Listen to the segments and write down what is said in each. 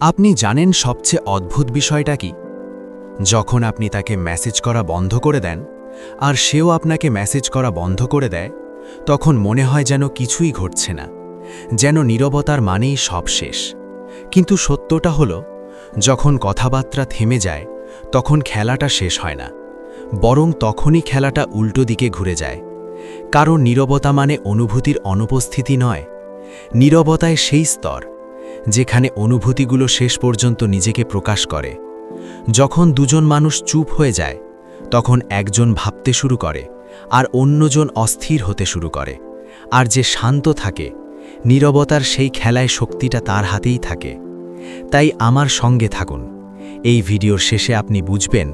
আপনি জানেন সবচেয়ে অদ্ভুত বিষয়টা কি? যখন আপনি তাকে মেসেজ করা বন্ধ করে দেন, আর সেও আপনাকে মেসেজ করা বন্ধ করে দেয়, তখন মনে হয় যেন কিছুই ঘটছে না, যেন নীরবতার মানেই সব শেষ। কিন্তু সত্যটা হলো, যখন কথাবার্তা থেমে যায়, তখন খেলাটা শেষ হয় না, বরং তখনই খেলাটা উল্টো দিকে ঘুরে যায়। কারণ নীরবতা মানে অনুভূতির অনুপস্থিতি নয়, নীরবতায় সেই স্তর। যেখানে অনুভূতিগুলো শেষ পর্যন্ত নিজেকে প্রকাশ করে। যখন দুজন মানুষ চুপ হয়ে যায়, তখন একজন ভাবতে শুরু করে, আর অন্যজন অস্থির হতে শুরু করে। আর যে শান্ত থাকে, নীরবতার সেই খেলায় শক্তিটা তার হাতেই থাকে। তাই আমার সঙ্গে থাকুন। এই ভিডিওর শেষে আপনি বুঝবেন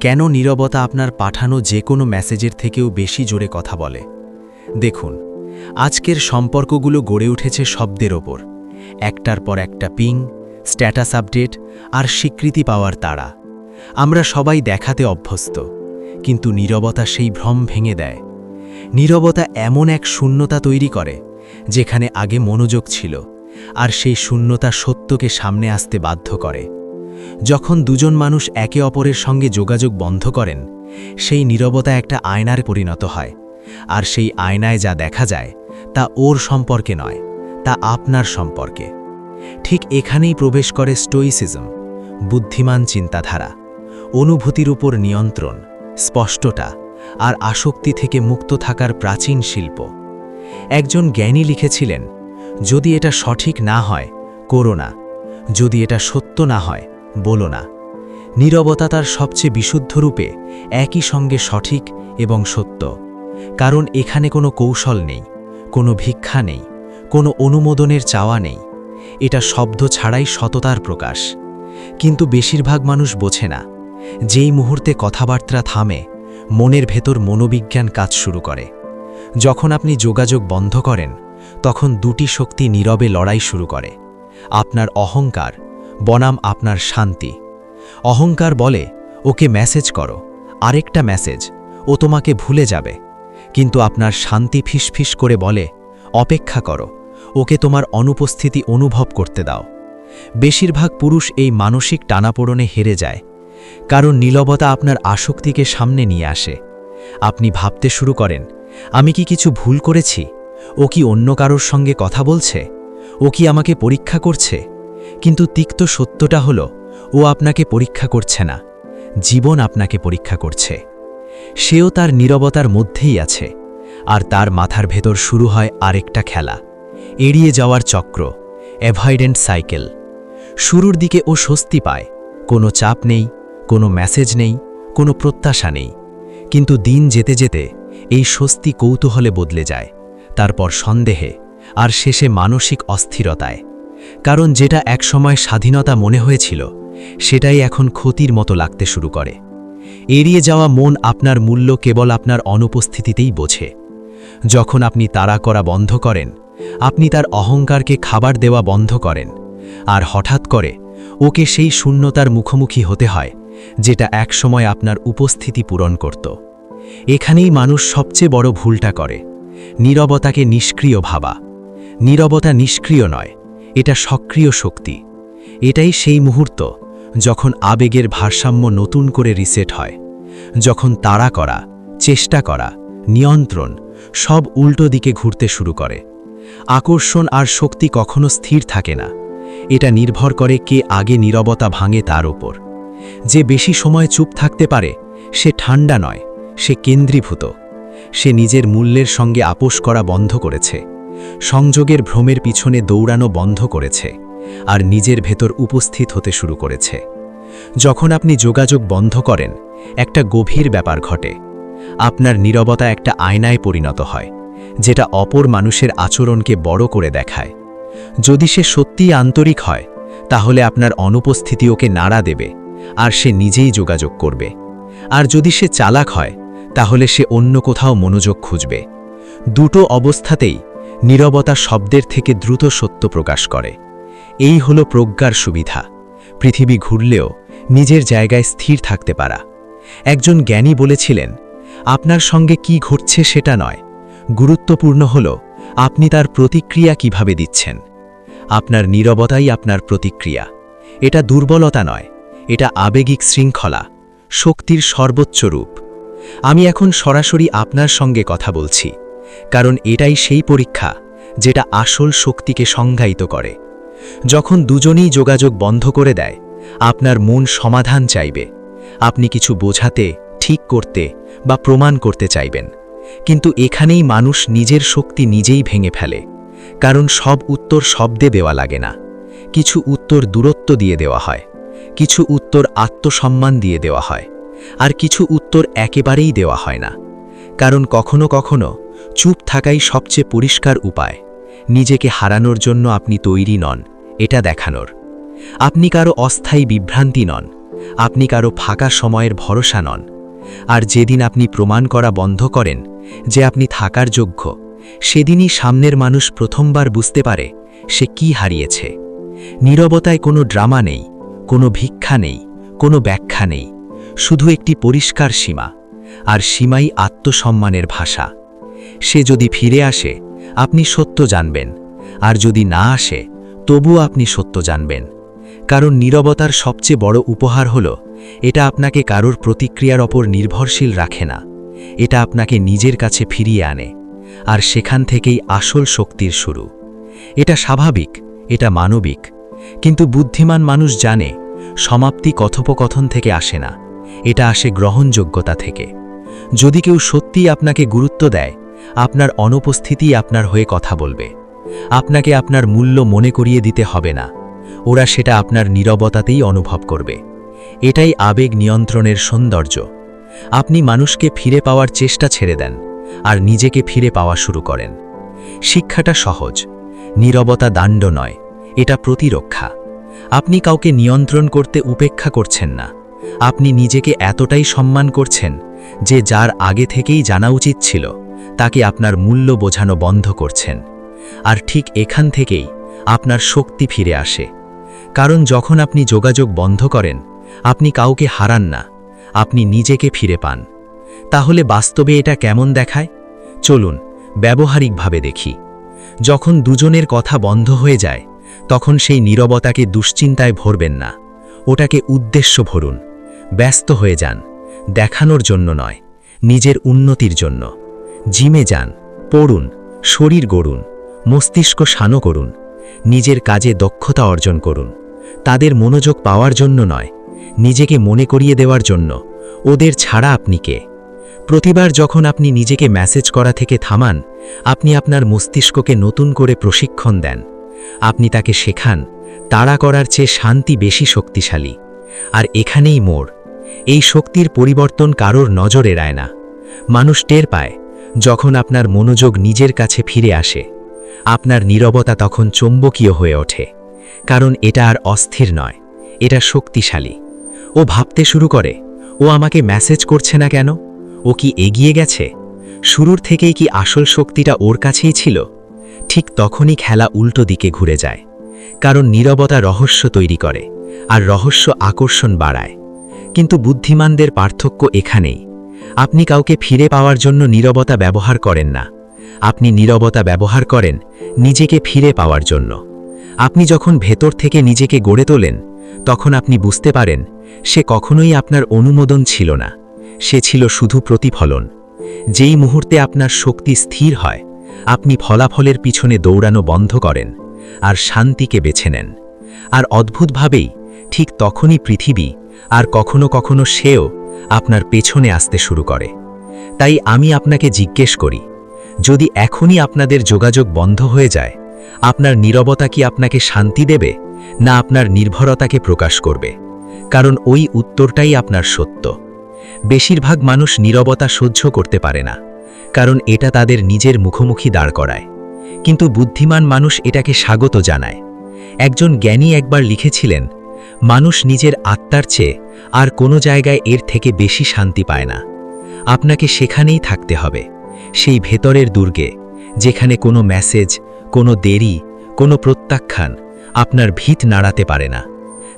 কেন নীরবতা আপনার পাঠানো যে কোনো মেসেজের থেকেও বেশি জোরে কথা বলে। দেখুন, আজকের সম্পর্কগুলো গড়ে উঠেছে শব্দের ওপর। একটার পর একটা পিং, স্ট্যাটাস আপডেট আর স্বীকৃতি পাওয়ার তাড়া আমরা সবাই দেখাতে অভ্যস্ত, কিন্তু নীরবতা সেই ভ্রম ভেঙে দেয়। নীরবতা এমন এক শূন্যতা তৈরি করে, যেখানে আগে মনোযোগ ছিল, আর সেই শূন্যতা সত্যকে সামনে আসতে বাধ্য করে। যখন দুজন মানুষ একে অপরের সঙ্গে যোগাযোগ বন্ধ করেন, সেই নীরবতা একটা আয়নার পরিণত হয়, আর সেই আয়নায় যা দেখা যায়, তা ওর সম্পর্কে নয়। তা আপনার সম্পর্কে। ঠিক এখানেই প্রবেশ করে স্টোইসিজম, বুদ্ধিমান চিন্তাধারা, অনুভূতির উপর নিয়ন্ত্রণ, স্পষ্টতা আর আসক্তি থেকে মুক্ত থাকার প্রাচীন শিল্প। একজন জ্ঞানী লিখেছিলেন, যদি এটা সঠিক না হয়, করো না। যদি এটা সত্য না হয়, বলো না। নীরবতা তার সবচেয়ে বিশুদ্ধ রূপে একই সঙ্গে সঠিক এবং সত্য। কারণ এখানে কোনো কৌশল নেই, কোনো ভিক্ষা নেই। কোনো অনুমোদনের চাওয়া নেই। এটা শব্দ ছাড়াই সততার প্রকাশ। কিন্তু বেশিরভাগ মানুষ বোঝে না, যেই মুহূর্তে কথাবার্তা থামে, মনের ভেতর মনোবিজ্ঞান কাজ শুরু করে। যখন আপনি যোগাযোগ বন্ধ করেন, তখন দুটি শক্তি নীরবে লড়াই শুরু করে। আপনার অহংকার, বনাম আপনার শান্তি। অহংকার বলে, ওকে মেসেজ করো। আরেকটা মেসেজ ও তোমাকে ভুলে যাবে। কিন্তু আপনার শান্তি ফিসফিস করে বলে অপেক্ষা করো, ওকে তোমার অনুপস্থিতি অনুভব করতে দাও। বেশিরভাগ পুরুষ এই মানসিক টানাপোড়নে হেরে যায়, কারণ নীলবতা আপনার আসক্তিকে সামনে নিয়ে আসে। আপনি ভাবতে শুরু করেন, আমি কি কিছু ভুল করেছি? ও কি অন্য কারোর সঙ্গে কথা বলছে? ও কি আমাকে পরীক্ষা করছে? কিন্তু তিক্ত সত্যটা হলো, ও আপনাকে পরীক্ষা করছে না, জীবন আপনাকে পরীক্ষা করছে। সেও তার নীরবতার মধ্যেই আছে। আর তার মাথার ভেতর শুরু হয় আরেকটা খেলা। এড়িয়ে যাওয়ার চক্র অ্যাভয়েডেন্ট সাইকেল শুরুর দিকে ও স্বস্তি পায়, কোনো চাপ নেই, কোনো মেসেজ নেই, কোনো প্রত্যাশা নেই। কিন্তু দিন যেতে যেতে এই স্বস্তি কৌতূহলে বদলে যায়, তারপর সন্দেহে, আর শেষে মানসিক অস্থিরতায়। কারণ যেটা একসময় স্বাধীনতা মনে হয়েছিল, সেটাই এখন ক্ষতির মতো লাগতে শুরু করে। এড়িয়ে যাওয়া মন আপনার মূল্য কেবল আপনার অনুপস্থিতিতেই বোঝে। যখন আপনি তাড়া করা বন্ধ করেন, আপনি তার অহংকারকে খাবার দেওয়া বন্ধ করেন, আর হঠাৎ করে ওকে সেই শূন্যতার মুখোমুখি হতে হয়, যেটা একসময় আপনার উপস্থিতি পূরণ করত। এখানেই মানুষ সবচেয়ে বড় ভুলটা করে, নীরবতাকে নিষ্ক্রিয় ভাবা। নীরবতা নিষ্ক্রিয় নয়, এটা সক্রিয় শক্তি। এটাই সেই মুহূর্ত যখন আবেগের ভারসাম্য নতুন করে রিসেট হয়, যখন তাড়া করা, চেষ্টা করা, নিয়ন্ত্রণ সব উল্টো দিকে ঘুরতে শুরু করে। আকর্ষণ আর শক্তি কখনো স্থির থাকে না। এটা নির্ভর করে কে আগে নীরবতা ভাঙে তার ওপর যে বেশি সময় চুপ থাকতে পারে, সে ঠান্ডা নয়, সে কেন্দ্রীভূত। সে নিজের মূল্যের সঙ্গে আপোষ করা বন্ধ করেছে। সংযোগের ভ্রমের পিছনে দৌড়ানো বন্ধ করেছে আর নিজের ভেতর উপস্থিত হতে শুরু করেছে। যখন আপনি যোগাযোগ বন্ধ করেন, একটা গভীর ব্যাপার ঘটে। আপনার নীরবতা একটা আয়নায় পরিণত হয়, যেটা অপর মানুষের আচরণকে বড় করে দেখায়। যদি সে সত্যিই আন্তরিক হয়, তাহলে আপনার অনুপস্থিতি ওকে নাড়া দেবে, আর সে নিজেই যোগাযোগ করবে। আর যদি সে চালাক হয়, তাহলে সে অন্য কোথাও মনোযোগ খুঁজবে। দুটো অবস্থাতেই নীরবতা শব্দের থেকে দ্রুত সত্য প্রকাশ করে। এই হলো প্রজ্ঞার সুবিধা। পৃথিবী ঘুরলেও নিজের জায়গায় স্থির থাকতে পারা। একজন জ্ঞানী বলেছিলেন আপনার সঙ্গে কি ঘটছে সেটা নয়। গুরুত্বপূর্ণ হল, আপনি তার প্রতিক্রিয়া কীভাবে দিচ্ছেন। আপনার নীরবতাই আপনার প্রতিক্রিয়া। এটা দুর্বলতা নয়, এটা আবেগিক শৃঙ্খলা, শক্তির সর্বোচ্চ রূপ। আমি এখন সরাসরি আপনার সঙ্গে কথা বলছি, কারণ এটাই সেই পরীক্ষা যেটা আসল শক্তিকে সংজ্ঞায়িত করে। যখন দুজনেই যোগাযোগ বন্ধ করে দেয়, আপনার মন সমাধান চাইবে। আপনি কিছু বোঝাতে ঠিক করতে বা প্রমাণ করতে চাইবেন। কিন্তু এখানেই মানুষ নিজের শক্তি নিজেই ভেঙে ফেলে, কারণ সব উত্তর শব্দে দেওয়া লাগে না। কিছু উত্তর দূরত্ব দিয়ে দেওয়া হয়, কিছু উত্তর আত্মসম্মান দিয়ে দেওয়া হয়, আর কিছু উত্তর একেবারেই দেওয়া হয় না। কারণ কখনো কখনো চুপ থাকাই সবচেয়ে পরিষ্কার উপায়, নিজেকে হারানোর জন্য আপনি তৈরি নন, এটা দেখানোর। আপনি কারও অস্থায়ী বিভ্রান্তি নন, আপনি কারও ফাঁকা সময়ের ভরসা নন আর যেদিন আপনি প্রমাণ করা বন্ধ করেন যে আপনি থাকার যোগ্য, সেদিনই সামনের মানুষ প্রথমবার বুঝতে পারে সে কি হারিয়েছে। নীরবতায় কোনো ড্রামা নেই, কোনো ভিক্ষা নেই, কোনো ব্যাখ্যা নেই, শুধু একটি পরিষ্কার সীমা, আর সীমাই আত্মসম্মানের ভাষা। সে যদি ফিরে আসে, আপনি সত্য জানবেন, আর যদি না আসে, তবুও আপনি সত্য জানবেন। কারণ নীরবতার সবচেয়ে বড় উপহার হল, এটা আপনাকে কারোর প্রতিক্রিয়ার ওপর নির্ভরশীল রাখে না। এটা আপনাকে নিজের কাছে ফিরিয়ে আনে, আর সেখান থেকেই আসল শক্তির শুরু। এটা স্বাভাবিক, এটা মানবিক, কিন্তু বুদ্ধিমান মানুষ জানে, সমাপ্তি কথোপকথন থেকে আসে না, এটা আসে গ্রহণযোগ্যতা থেকে। যদি কেউ সত্যিই আপনাকে গুরুত্ব দেয়, আপনার অনুপস্থিতি আপনার হয়ে কথা বলবে। আপনাকে আপনার মূল্য মনে করিয়ে দিতে হবে না। ওরা সেটা আপনার নীরবতাতেই অনুভব করবে। এটাই আবেগ নিয়ন্ত্রণের সৌন্দর্য। আপনি মানুষকে ফিরে পাওয়ার চেষ্টা ছেড়ে দেন আর নিজেকে ফিরে পাওয়া শুরু করেন। শিক্ষাটা সহজ, নীরবতা দাণ্ড নয়, এটা প্রতিরক্ষা। আপনি কাউকে নিয়ন্ত্রণ করতে উপেক্ষা করছেন না। আপনি নিজেকে এতটাই সম্মান করছেন যে যার আগে থেকেই জানা উচিত ছিল, তাকে আপনার মূল্য বোঝানো বন্ধ করছেন। আর ঠিক এখান থেকেই আপনার শক্তি ফিরে আসে। কারণ যখন আপনি যোগাযোগ বন্ধ করেন, আপনি কাউকে হারান না, আপনি নিজেকে ফিরে পান। তাহলে বাস্তবে এটা কেমন দেখায়? চলুন, ব্যবহারিকভাবে দেখি। যখন দুজনের কথা বন্ধ হয়ে যায়, তখন সেই নীরবতাকে দুশ্চিন্তায় ভরবেন না। ওটাকে উদ্দেশ্য ভরুন। ব্যস্ত হয়ে যান। দেখানোর জন্য নয়, নিজের উন্নতির জন্য। জিমে যান, পড়ুন, শরীর গড়ুন, মস্তিষ্ক শানো করুন, নিজের কাজে দক্ষতা অর্জন করুন। তাদের মনোযোগ পাওয়ার জন্য নয়, নিজেকে মনে করিয়ে দেওয়ার জন্য। ওদের ছাড়া আপনি কে? প্রতিবার যখন আপনি নিজেকে মেসেজ করা থেকে থামান, আপনি আপনার মস্তিষ্ককে নতুন করে প্রশিক্ষণ দেন। আপনি তাকে শেখান, তাড়া করার চেয়ে শান্তি বেশি শক্তিশালী। আর এখানেই মোড়। এই শক্তির পরিবর্তন কারোর নজর এড়ায় না। মানুষ টের পায়, যখন আপনার মনোযোগ নিজের কাছে ফিরে আসে। আপনার নীরবতা তখন চৌম্বকীয় হয়ে ওঠে। কারণ এটা আর অস্থির নয়। এটা শক্তিশালী। ও ভাবতে শুরু করে, ও আমাকে মেসেজ করছে না কেন? ও কি এগিয়ে গেছে? শুরুর থেকেই কি আসল শক্তিটা ওর কাছেই ছিল? ঠিক তখনই খেলা উল্টো দিকে ঘুরে যায়। কারণ নীরবতা রহস্য তৈরি করে, আর রহস্য আকর্ষণ বাড়ায়। কিন্তু বুদ্ধিমানদের পার্থক্য এখানেই। আপনি কাউকে ফিরে পাওয়ার জন্য নীরবতা ব্যবহার করেন না। আপনি নীরবতা ব্যবহার করেন নিজেকে ফিরে পাওয়ার জন্য। আপনি যখন ভেতর থেকে নিজেকে গড়ে তোলেন, তখন আপনি বুঝতে পারেন, সে কখনোই আপনার অনুমোদন ছিল না। সে ছিল শুধু প্রতিফলন। যেই মুহূর্তে আপনার শক্তি স্থির হয়, আপনি ফলাফলের পিছনে দৌড়ানো বন্ধ করেন আর শান্তিকে বেছে নেন। আর অদ্ভুতভাবেই, ঠিক তখনই পৃথিবী, আর কখনো কখনো সেও, আপনার পেছনে আসতে শুরু করে। তাই আমি আপনাকে জিজ্ঞেস করি, যদি এখনই আপনাদের যোগাযোগ বন্ধ হয়ে যায় আপনার নীরবতা কি আপনাকে শান্তি দেবে, না আপনার নির্ভরতাকে প্রকাশ করবে? কারণ ওই উত্তরটাই আপনার সত্য। বেশিরভাগ মানুষ নীরবতা সহ্য করতে পারে না, কারণ এটা তাদের নিজের মুখোমুখি দাঁড় করায়। কিন্তু বুদ্ধিমান মানুষ এটাকে স্বাগত জানায়। একজন জ্ঞানী একবার লিখেছিলেন, মানুষ নিজের আত্মার চেয়ে আর কোনো জায়গায় এর থেকে বেশি শান্তি পায় না। আপনাকে সেখানেই থাকতে হবে, সেই ভেতরের দুর্গে, যেখানে কোনো মেসেজ কোনো দেরি, কোনো প্রত্যাখ্যান আপনার ভিত নাড়াতে পারে না।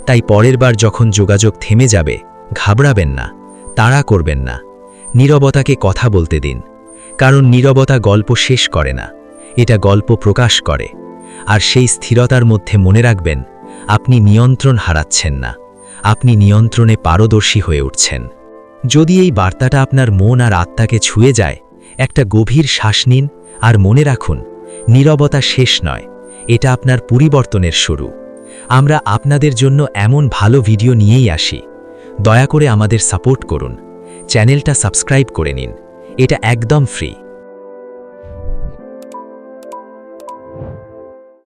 তাই পরের বার যখন যোগাযোগ থেমে যাবে, ঘাবড়াবেন না, তাড়া করবেন না। নীরবতাকে কথা বলতে দিন, কারণ নীরবতা গল্প শেষ করে না, এটা গল্প প্রকাশ করে। আর সেই স্থিরতার মধ্যে মনে রাখবেন, আপনি নিয়ন্ত্রণ হারাচ্ছেন না, আপনি নিয়ন্ত্রণে পারদর্শী হয়ে উঠছেন। যদি এই বার্তাটা আপনার মন আর আত্মাকে ছুঁয়ে যায়, একটা গভীর শ্বাস নিন আর মনে রাখুন নীরবতা শেষ নয়, এটা আপনার পরিবর্তনের শুরু। আমরা আপনাদের জন্য এমন ভালো ভিডিও নিয়েই আসি। দয়া করে আমাদের সাপোর্ট করুন। চ্যানেলটা সাবস্ক্রাইব করে নিন। এটা একদম ফ্রি।